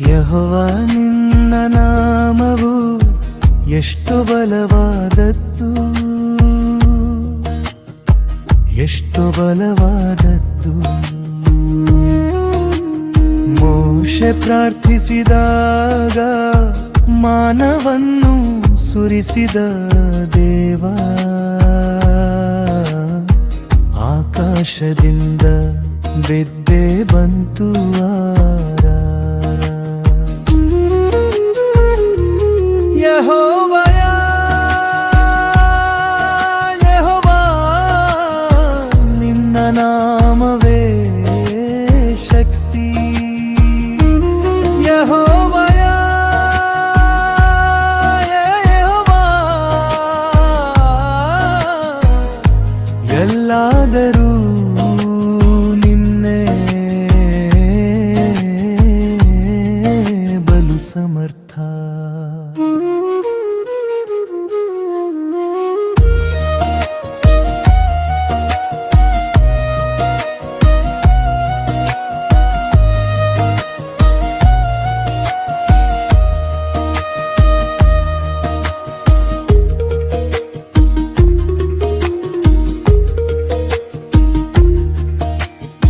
ಯಹೋವ ನಿನ್ನ ನಾಮವು ಎಷ್ಟು ಬಲವಾದದ್ದು? ಎಷ್ಟು ಬಲವಾದದ್ದು? ಮೋಷ ಪ್ರಾರ್ಥಿಸಿದಾಗ ಮಾನವನ್ನು ಸುರಿಸಿದ ದೇವ ಆಕಾಶದಿಂದ ಬಿದ್ದ ನಾಮವೇ ಶಕ್ತಿ. ಯಹೋವಯ ಯೆಹೋವ. ಎಲ್ಲಾದರೂ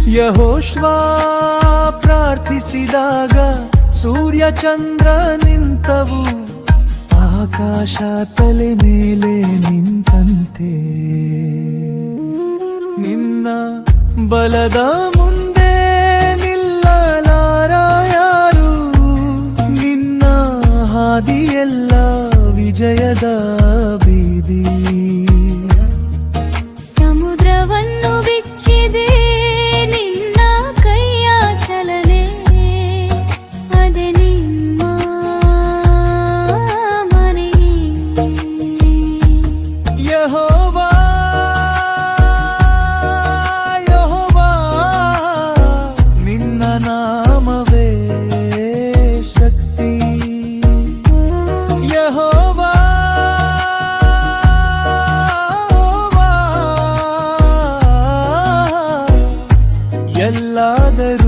ಯಹೋಶ್ವಾ ಪ್ರಾರ್ಥಿಸಿದಾಗ ಸೂರ್ಯ ಚಂದ್ರ ನಿಂತವು, ಆಕಾಶ ತಲೆ ಮೇಲೆ ನಿಂತಂತೆ. ನಿನ್ನ ಬಲದ ಮುಂದೆ ಯಾರು ನಿನ್ನ ಹಾದಿಯೆಲ್ಲ ವಿಜಯದ ಬೀದಿ. ಯಹೋವಾ ಯಹೋವಾ ನಿನ್ನ ನಾಮವೇ ಶಕ್ತಿ ಯಹೋವಾ ಎಲ್ಲಾದರೂ